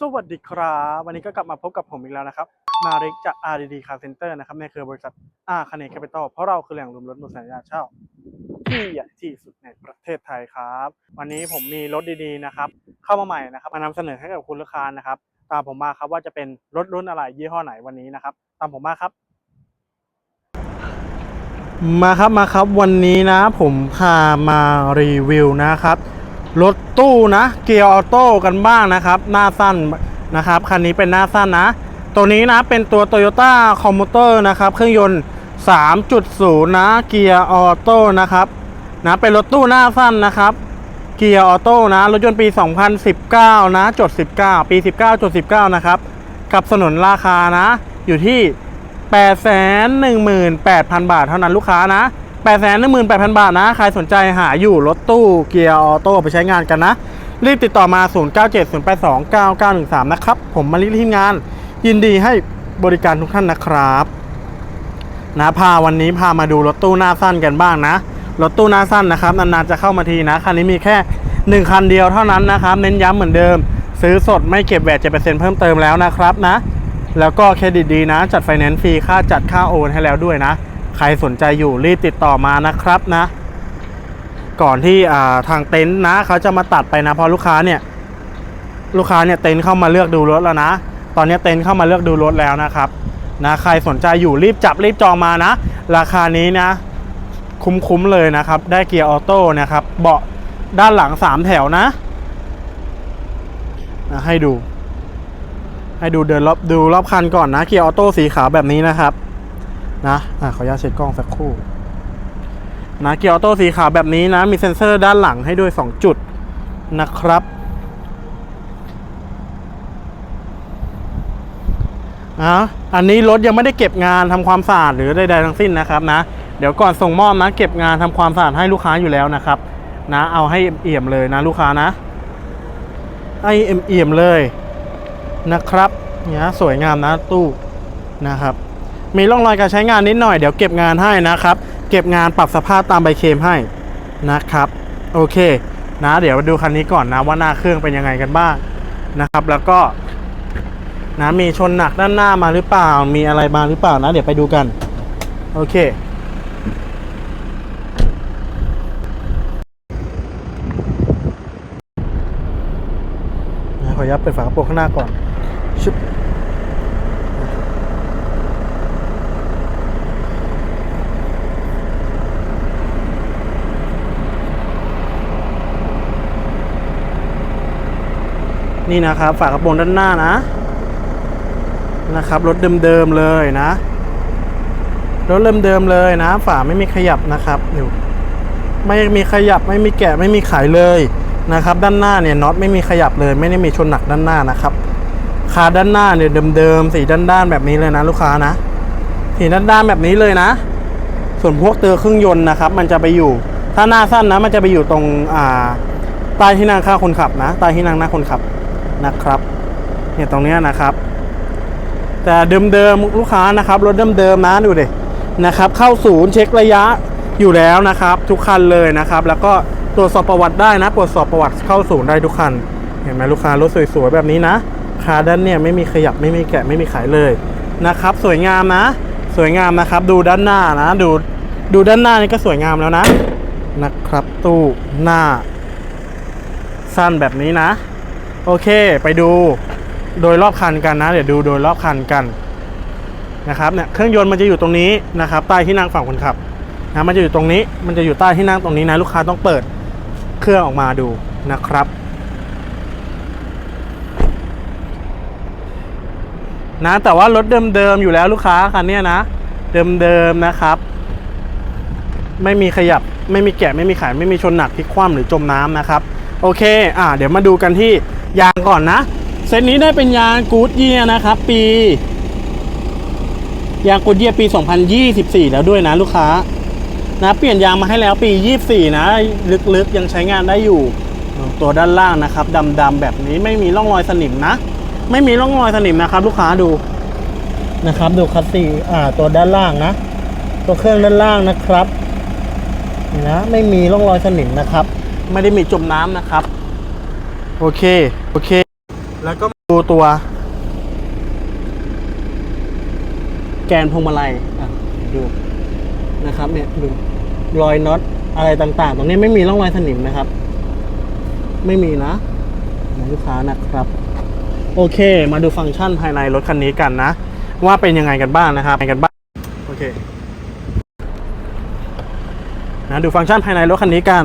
สวัสดีครับ วันนี้ก็กลับมาพบกับผมอีกแล้วนะครับ มาริกจาก RDD Car Center นะครับในเครือบริษัท R c a n e Capital เพราะเราคือแหล่งรวมรถมือสัญญาเช่าที่ใหญ่ที่สุดในประเทศไทยครับ วันนี้ผมมีรถดีๆนะครับ เข้ามาใหม่นะครับ มานำเสนอให้กับคุณลูกค้านะครับ ตามผมมาครับว่าจะเป็นรถรุ่นอะไรยี่ห้อไหนวันนี้นะครับ ตามผมมาครับ มาครับมาครับวันนี้นะ ผมพามารีวิวนะครับ รถตู้นะเกียร์ออโต้กันบ้างนะครับ หน้าสั้นนะครับคันนี้เป็นหน้าสั้นนะ ตัวนี้นะเป็นตัว Toyota c o m m u t e r นะครับ เครื่องยนต์ 3.0 นะเกียร์ออโต้นะครับนะเป็นรถตู้หน้าสั้นนะครับเกียร์ออโต้นะรถยนต์ปี 2019 นะจด 19 ปี 19จด19 นะครับ กับสนนราคานะ อยู่ที่ 818,000 บาทเท่านั้นลูกค้านะ 818,000 บาทนะ ใครสนใจหาอยู่รถตู้เกียร์ออโต้ไปใช้งานกันนะ รีบติดต่อมา 0970829913 นะครับ ผมมาลิทีมงาน ยินดีให้บริการทุกท่านนะครับนะพาวันนี้พามาดูรถตู้หน้าสั้นกันบ้างนะ รถตู้หน้าสั้นนะครับนานๆจะเข้ามาทีนะ คันนี้มีแค่ 1 คันเดียวเท่านั้นนะครับ เน้นย้ำเหมือนเดิม ซื้อสดไม่เก็บแวด7%เพิ่มเติมแล้วนะครับนะ แล้วก็เครดิตดีนะ จัดไฟแนนซ์ฟรีค่าจัดค่าโอนให้แล้วด้วยนะ ใครสนใจอยู่รีบติดต่อมานะครับนะ ก่อนที่าทางเต็นท์นะเขาจะมาตัดไปนะ เพราะลูกค้าเนี่ย ลูกค้าเนี่ยเต็นท์เข้ามาเลือกดูรถแล้วนะ ตอนนี้เต็นท์เข้ามาเลือกดูรถแล้วนะครับนะใครสนใจอยู่รีบจับรีบจองมานะ ราคานี้นะ คุ้มๆเลยนะครับ ได้เกียร์ออโต้นะครับ เบาะด้านหลัง3แถวนะอะให้ดู ให้ดูเดินรอบดูรอบคันก่อนนะ เกียร์ออโต้สีขาวแบบนี้นะครับ นะอะขออนุญาตเช็ดกล้องสักครู่นะเกียร์ออโต้สีขาวแบบนี้นะ มีเซ็นเซอร์ด้านหลังให้ด้วย 2 จุดนะครับอะอันนี้รถยังไม่ได้เก็บงานทำความสะอาดหรือใดๆทั้งสิ้นนะครับนะ เดี๋ยวก่อนส่งมอบนะ เก็บงานทำความสะอาดให้ลูกค้าอยู่แล้วนะครับ นะ เอาให้เอี่ยมเลยนะลูกค้านะให้เอี่ยมเลยนะครับเนี่ยสวยงามนะตู้นะครับ มีร่องรอยการใช้งานนิดหน่อยเดี๋ยวเก็บงานให้นะครับ เก็บงานปรับสภาพตามใบเคลมให้นะครับ โอเค นะ เดี๋ยวดูคันนี้ก่อนนะว่าหน้าเครื่องเป็นยังไงกันบ้างนะครับ แล้วก็นะมีชนหนักด้านหน้ามาหรือเปล่า มีอะไรมาหรือเปล่านะ เดี๋ยวไปดูกัน โอเคขออนุญาตเปิดฝากระโปรงข้างหน้าก่อนชุบ นี่นะครับ ฝากระโปรงด้านหน้านะนะครับ รถเดิมๆเลยนะ รถเดิมๆเลยนะ ฝาไม่มีขยับนะครับอยู่ไม่มีขยับไม่มีแกะไม่มีขายเลยนะครับ ด้านหน้าเนี่ยน็อตไม่มีขยับเลย ไม่ได้มีชนหนักด้านหน้านะครับคาด้านหน้าเนี่ยเดิมๆสีด้านๆแบบนี้เลยนะ ลูกค้านะสีด้านๆแบบนี้เลยนะ ส่วนพวกเตอเครื่องยนต์นะครับ มันจะไปอยู่ ถ้าหน้าสั้นนะ มันจะไปอยู่ตรงอ่าใต้ที่นั่งข้างคนขับนะใต้ที่นั่งหน้าคนขับ นะครับเนี่ยตรงนี้นะครับ แต่เดิมๆลูกค้านะครับรถเดิมๆนะดูดินะครับ เข้าศูนย์เช็คระยะอยู่แล้วนะครับ ทุกคันเลยนะครับ แล้วก็ตรวจสอบประวัติได้นะตรวจสอบประวัติเข้าศูนย์ได้ทุกคัน เห็นไหมลูกค้ารถสวยๆแบบนี้นะคาด้านเนี่ยไม่มีขยับไม่มีแกะไม่มีขายเลยนะครับ สวยงามนะ สวยงามนะครับ ดูด้านหน้านะดูดูด้านหน้านี่ก็สวยงามแล้วนะนะครับ ตู้หน้า สั้นแบบนี้นะ โอเค ไปดูโดยรอบคันกันนะ เดี๋ยวดูโดยรอบคันกันนะครับเนี่ยเครื่องยนต์มันจะอยู่ตรงนี้นะครับ ใต้ที่นั่งฝั่งคนขับนะมันจะอยู่ตรงนี้ มันจะอยู่ใต้ที่นั่งตรงนี้นะลูกค้าต้องเปิดเครื่องออกมาดูนะครับ นะแต่ว่ารถเดิมๆอยู่แล้วลูกค้าคันนี้นะ เดิมๆนะครับ ไม่มีขยับไม่มีแกะไม่มีขายไม่มีชนหนักพลิกคว่ำหรือจมน้ำนะครับ โอเค อ่าเดี๋ยวมาดูกันที่ ยางก่อนนะ เซตนี้ได้เป็นยางกูดเยียนะครับ ปี ยางกูดเยียปี 2024 แล้วด้วยนะลูกค้า นะเปลี่ยนยางมาให้แล้วปี 24 นะ ลึกๆยังใช้งานได้อยู่ ตัวด้านล่างนะครับดำๆแบบนี้ไม่มีร่องรอยสนิมนะ ไม่มีร่องรอยสนิมนะครับ ลูกค้าดูนะครับ ดูคัสซีอ่า ตัวด้านล่างนะ ตัวเครื่องด้านล่างนะครับนี่นะไม่มีร่องรอยสนิมนะครับ ไม่ได้มีจมน้ำนะครับ โอเค โอเค แล้วก็ดูตัว แกนพวงมาลัยอะดูนะครับเนี่ยดูรอยน็อตอะไรต่างๆ ตรงนี้ไม่มีร่องรอยสนิมนะครับ ไม่มีนะของลูกค้านะครับ โอเค มาดูฟังก์ชันภายในรถคันนี้กันนะ ว่าเป็นยังไงกันบ้างนะครับเป็นกันบ้างโอเคนะดูฟังก์ชันภายในรถคันนี้กัน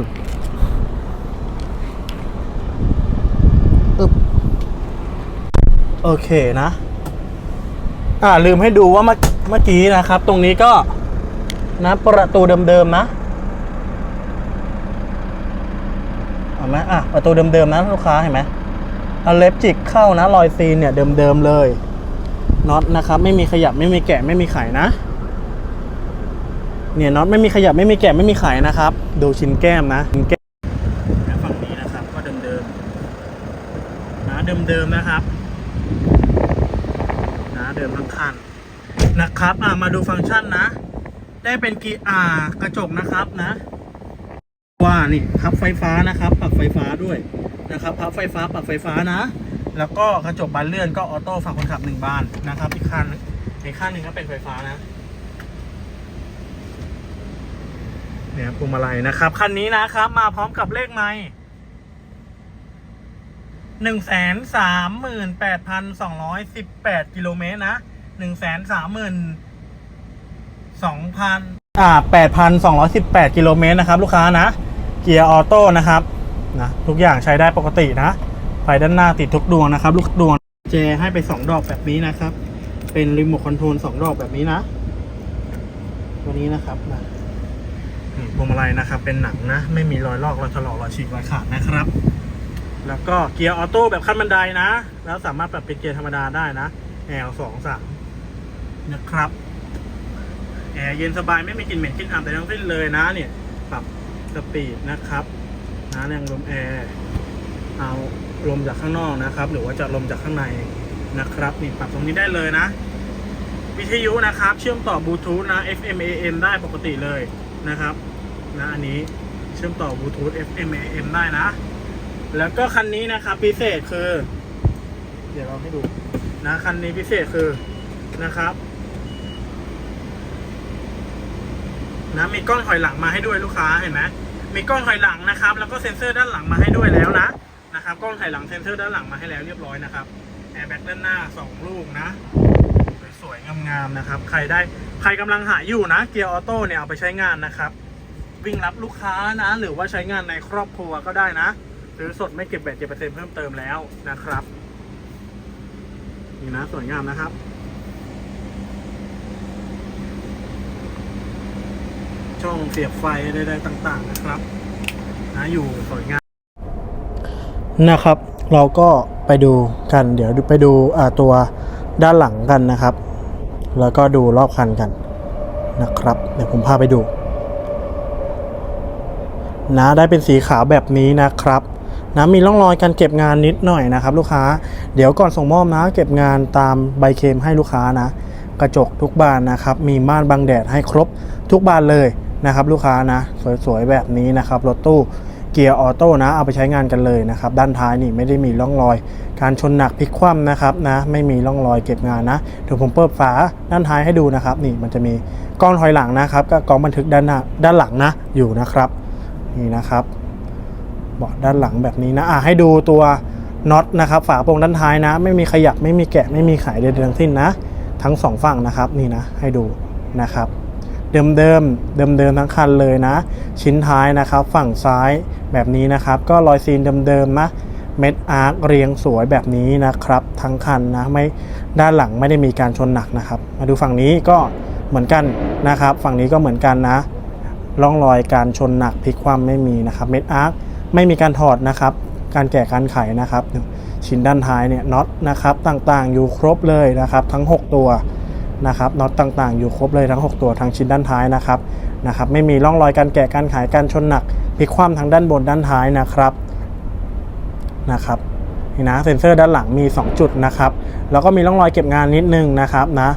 อึ๊บ โอเคนะ อ่าลืมให้ดูว่าเมื่อเมื่อกี้นะครับ ตรงนี้ก็นะประตูเดิมๆนะเห็นไหมอะประตูเดิมๆนะลูกค้าเห็นไหมอเล็บจิกเข้านะรอยซีนเนี่ยเดิมๆเลยน็อตนะครับ ไม่มีขยับไม่มีแกะไม่มีไขนะ เนี่ยน็อตไม่มีขยับไม่มีแกะไม่มีไขนะครับ ดูชิ้นแก้มนะชิ้นแก้มฝั่งนี้นะครับ ก็เดิมๆนะเดิมๆนะครับ นะเดิมทั้งคัน นะครับอ่ามาดูฟังก์ชันนะ ได้เป็นกีอ่ากระจกนะครับนะว่านี่พับไฟฟ้านะครับปรับไฟฟ้าด้วยนะครับพับไฟฟ้าปรับไฟฟ้านะ แล้วก็กระจกบานเลื่อนก็ออโต้ฝั่งคนขับหนึ่งบานนะครับอีกคันอีกข้างหนึ่งก็เป็นไฟฟ้านะเนี่ยพวงมาลัยนะครับคันนี้นะครับ มาพร้อมกับเลขไม้หนึ่งแสนสามหมื่นแปดพันสองร้อยสิบแปดกิโลเมตรนะ หนึ่งแสนสามหมื่นสองพันอ่าแปดพันสองร้อยสิบแปดกิโลเมตรนะครับ ลูกค้านะ เกียร์ออโต้นะครับนะทุกอย่างใช้ได้ปกตินะ ไฟด้านหน้าติดทุกดวงนะครับ ลูกดวงเจให้ไปสองดอกแบบนี้นะครับ เป็นรีโมทคอนโทรลสองดอกแบบนี้นะ ตัวนี้นะครับนะนี่พวงมาลัยนะครับ เป็นหนังนะ ไม่มีรอยลอกรอยถลอกรอยฉีกรอยขาดนะครับ แล้วก็เกียร์ออโต้แบบขั้นบันไดนะ แล้วสามารถปรับเป็นเกียร์ธรรมดาได้นะ L สองสาม นะครับแอร์เย็นสบายไม่มีกลิ่นเหม็นกลิ่นอับแต่ทั้งสิ้นเลยนะเนี่ยปรับสปีดนะครับนะแรงลมแอร์เอาลมจากข้างนอกนะครับ หรือว่าจะลมจากข้างในนะครับนี่ปรับตรงนี้ได้เลยนะ วิทยุนะครับ เชื่อมต่อบลูทูธนะ FM AM ได้ปกติเลยนะครับนะอันนี้เชื่อมต่อบลูทูธ FM AM ได้นะ แล้วก็คันนี้นะครับพิเศษคือ เดี๋ยวเราให้ดูนะคันนี้พิเศษคือนะครับ นะมีกล้องถอยหลังมาให้ด้วยลูกค้าเห็นไหมมีกล้องถอยหลังนะครับ แล้วก็เซ็นเซอร์ด้านหลังมาให้ด้วยแล้วนะนะครับกล้องถอยหลังเซ็นเซอร์ด้านหลังมาให้แล้วเรียบร้อยนะครับแอร์แบ็กด้านหน้าสองลูกนะสวยๆงามๆนะครับ ใครได้ใครกำลังหาอยู่นะ เกียร์ออโต้เนี่ยเอาไปใช้งานนะครับวิ่งรับลูกค้านะ หรือว่าใช้งานในครอบครัวก็ได้นะซื้อสดไม่เก็บแบตเจ็ดเปอร์เซ็นต์เพิ่มเติมแล้วนะครับ นี่นะสวยงามนะครับ ช่องเสียบไฟใดๆต่างๆนะครับนะอยู่สวยงามนะครับ เราก็ไปดูกัน เดี๋ยวไปดูตัวด้านหลังกันนะครับ แล้วก็ดูรอบคันกันนะครับ เดี๋ยวผมพาไปดูนะได้เป็นสีขาวแบบนี้นะครับนะมีร่องรอยการเก็บงานนิดหน่อยนะครับ ลูกค้า เดี๋ยวก่อนส่งมอบนะ เก็บงานตามใบเคมให้ลูกค้านะ กระจกทุกบานนะครับ มีม่านบังแดดให้ครบทุกบานเลย นะครับลูกค้านะ สวยๆแบบนี้นะครับรถตู้เกียร์ออโต้นะเอาไปใช้งานกันเลยนะครับด้านท้ายนี่ไม่ได้มีร่องรอย การชนหนักพลิกคว่ำนะครับนะไม่มีร่องรอยเก็บงานนะเดี๋ยวผมเปิดฝาด้านท้ายให้ดูนะครับ นี่มันจะมีกล้องถอยหลังนะครับกับกล้องบันทึกด้านหน้าด้านหลังนะอยู่นะครับนี่นะครับเบาะด้านหลังแบบนี้นะอะให้ดูตัวน็อตนะครับฝาโปรงด้านท้ายนะ ไม่มีขยับไม่มีแกะไม่มีไขใดๆทั้งสิ้นนะ ทั้งสองฝั่งนะครับนี่นะให้ดูนะครับ เดิมเดิมเดิมเดิมทั้งคันเลยนะ ชิ้นท้ายนะครับ ฝั่งซ้ายแบบนี้นะครับ ก็รอยซีนเดิมๆนะเม็ดอาร์คเรียงสวยแบบนี้นะครับ ทั้งคันนะไม่ด้านหลังไม่ได้มีการชนหนักนะครับ มาดูฝั่งนี้ก็เหมือนกันนะครับ ฝั่งนี้ก็เหมือนกันนะร่องรอยการชนหนักพลิกคว่ำไม่มีนะครับเม็ดอาร์คไม่มีการถอดนะครับ การแกะการไขนะครับ ชิ้นด้านท้ายเนี่ยน็อตนะครับต่างๆ อยู่ครบเลยนะครับ ทั้ง 6 ตัว นะครับน็อตต่างๆ อยู่ครบเลยทั้ง 6 ตัวทั้งชิ้นด้านท้ายนะครับนะครับ ไม่มีร่องรอยการแกะการไขการชนหนักพลิกคว่ำทั้งด้านบนด้านท้ายนะครับนะครับนี่นะเซ็นเซอร์ด้านหลังมี 2 จุดนะครับแล้วก็มีร่องรอยเก็บงานนิดนึงนะครับนะ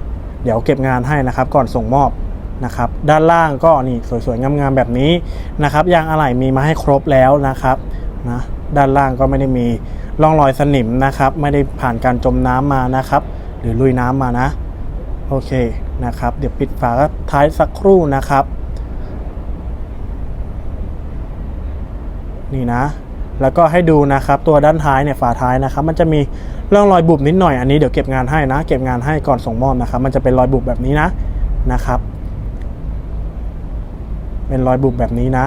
เดี๋ยวเก็บงานให้นะครับก่อนส่งมอบนะครับด้านล่างก็นี่สวยๆงามๆแบบนี้นะครับยางอะไหล่มีมาให้ครบแล้วนะครับนะด้านล่างก็ไม่ได้มีร่องรอยสนิมนะครับ ไม่ได้ผ่านการจมน้ำมานะครับ หรือลุยน้ำมานะ โอเคนะครับ เดี๋ยวปิดฝาท้ายสักครู่นะครับ นี่นะ แล้วก็ให้ดูนะครับตัวด้านท้ายเนี่ยฝาท้ายนะครับ มันจะมีร่องรอยบุบนิดหน่อยอันนี้เดี๋ยวเก็บงานให้นะ เก็บงานให้ก่อนส่งมอบนะครับ มันจะเป็นรอยบุบแบบนี้นะนะครับ เป็นรอยบุบแบบนี้นะ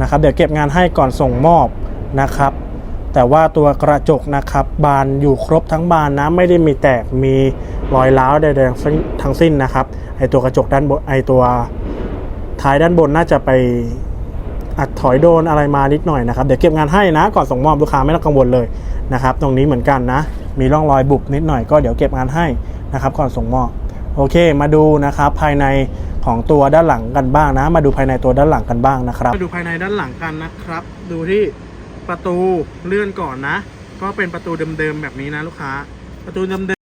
นะครับ เดี๋ยวเก็บงานให้ก่อนส่งมอบนะครับ แต่ว่าตัวกระจกนะครับ บานอยู่ครบทั้งบานนะไม่ได้มีแตกมี รอยร้าวใดๆทั้งสิ้นนะครับ ไอตัวกระจกด้านบนไอตัวท้ายด้านบนน่าจะไปอัดถอยโดนอะไรมานิดหน่อยนะครับ เดี๋ยวเก็บงานให้นะ ก่อนส่งมอบลูกค้าไม่ต้องกังวลเลยนะครับ ตรงนี้เหมือนกันนะ มีร่องรอยบุบนิดหน่อยก็เดี๋ยวเก็บงานให้นะครับ ก่อนส่งมอบ โอเค มาดูนะครับภายในของตัวด้านหลังกันบ้างนะ มาดูภายในตัวด้านหลังกันบ้างนะครับ มาดูภายในด้านหลังกันนะครับ ดูที่ประตูเลื่อนก่อนนะ ก็เป็นประตูเดิมๆแบบนี้นะลูกค้า ประตูเดิม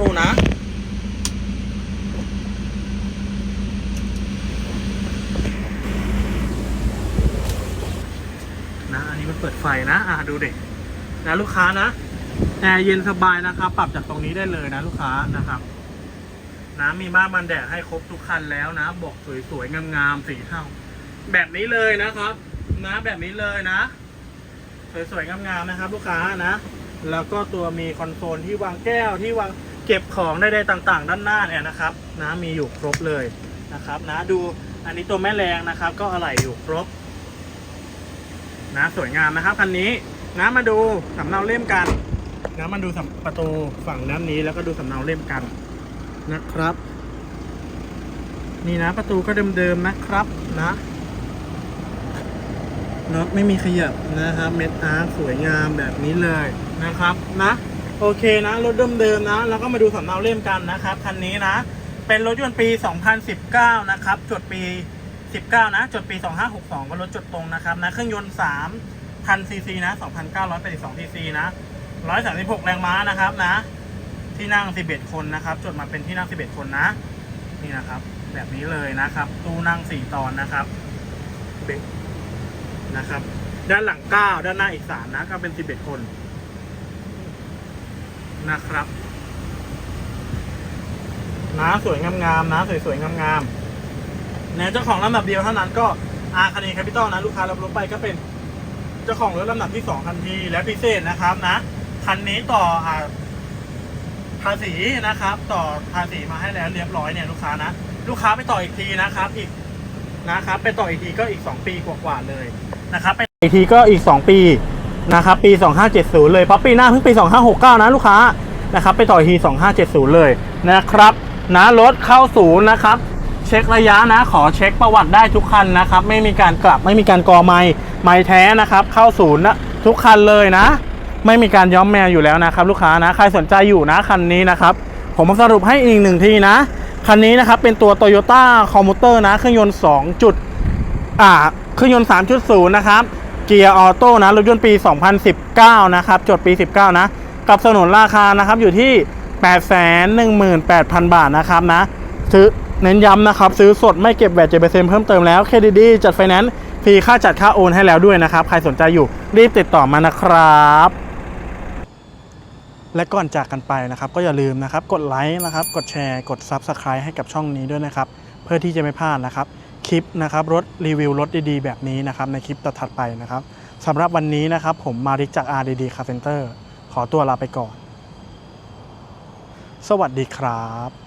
ตู้นะนะอันนี้มันเปิดไฟนะ อะดูเด็กนะลูกค้านะแอร์เย็นสบายนะครับ ปรับจากตรงนี้ได้เลยนะลูกค้านะครับนะมีม่านบันแดดให้ครบทุกคันแล้วนะบอกสวยๆงามๆสีเทาแบบนี้เลยนะครับ นะแบบนี้เลยนะ สวยๆงามๆนะครับ ลูกค้านะ แล้วก็ตัวมีคอนโซลที่วางแก้วที่วาง เก็บของได้ๆต่างๆ ด้านหน้าเนี่ยนะครับนะมีอยู่ครบเลยนะครับนะดูอันนี้ตัวแม่แรงนะครับ ก็อะไหล่อยู่ครบนะสวยงามนะครับคันนี้นะมาดูสำเนาเล่มกันนะมาดูสำประตูฝั่งด้านนี้แล้วก็ดูสำเนาเล่มกันนะครับ นี่นะประตูก็เดิมๆนะครับนะน็อตไม่มีขยับนะครับ เม็ดอาร์สวยงามแบบนี้เลยนะครับนะ โอเคนะรถเดิมๆนะ แล้วก็มาดูสำเนาเล่มกันนะครับคันนี้นะ เป็นรถยนต์ปี 2019 นะครับ จดปี 19 นะ จดปี 2562ก็รถจดตรงนะครับนะ เครื่องยนต์ 3,000 ซีซีนะ 2,982 ซีซีนะ 136 แรงม้านะครับนะ ที่นั่ง 11 คนนะครับ จดมาเป็นที่นั่ง 11 คนนะ นี่นะครับ แบบนี้เลยนะครับ ตู้นั่ง 4 ตอนนะครับเบนะครับ ด้านหลัง 9 ด้านหน้าอีก 3 นะ ก็เป็น 11 คน นะครับนะสวยงามๆนะสวยๆงามๆเนี่ยเจ้าของลำดับเดียวเท่านั้นก็อาคาเนแคปิตอลนะ ลูกค้ารับรถไปก็เป็น เจ้าของรถลำดับที่สองทันทีและพิเศษนะครับนะคันนี้ต่ออ่าภาษีนะครับ ต่อภาษีมาให้แล้วเรียบร้อยเนี่ยลูกค้านะ ลูกค้าไปต่ออีกทีนะครับ อีกนะครับ ไปต่ออีกทีก็อีก2ปีกว่าๆเลยนะครับ ไปอีกทีก็อีก2ปี นะครับปี 2570 เลยเพราะปีหน้าเพิ่งปี 2569 นะลูกค้านะครับไปต่ออีกที2570 เลยนะครับนะรถเข้าศูนย์นะครับ เช็คระยะนะขอเช็คประวัติได้ทุกคันนะครับ ไม่มีการกลับไม่มีการกอไม้ไม้แท้นะครับ เข้าศูนย์นะทุกคันเลยนะ ไม่มีการย้อมแมวอยู่แล้วนะครับ ลูกค้านะใครสนใจอยู่นะคันนี้นะครับ ผมสรุปให้อีกหนึ่งทีนะ คันนี้นะครับเป็นตัว Toyota c o m m u t e r นะเครื่องยนต์2จุดอ่าเครื่องยนต์3.0 นะครับ เกียร์ออโต้นะรถยนต์ปี 2019 นะครับ จดปี 19 นะ กับสนุนราคานะครับอยู่ที่ 818,000 บาทนะครับนะซื้อเน้นย้ำนะครับ ซื้อสดไม่เก็บแวดเจ็ดเปอร์เซ็นต์เพิ่มเติมแล้วเครดิตดีจัดไฟแนนซ์ฟรีค่าจัดค่าโอนให้แล้วด้วยนะครับ ใครสนใจอยู่รีบติดต่อมานะครับ และก่อนจากกันไปนะครับ ก็อย่าลืมนะครับ กดไลค์นะครับ กดแชร์ กด Subscribe ให้กับช่องนี้ด้วยนะครับ เพื่อที่จะไม่พลาดนะครับ คลิปนะครับรถรีวิวรถดีๆ แบบนี้นะครับในคลิปต่อถัดไปนะครับสำหรับวันนี้นะครับผมมาริกจาก RDD Car Center ขอตัวลาไปก่อน สวัสดีครับ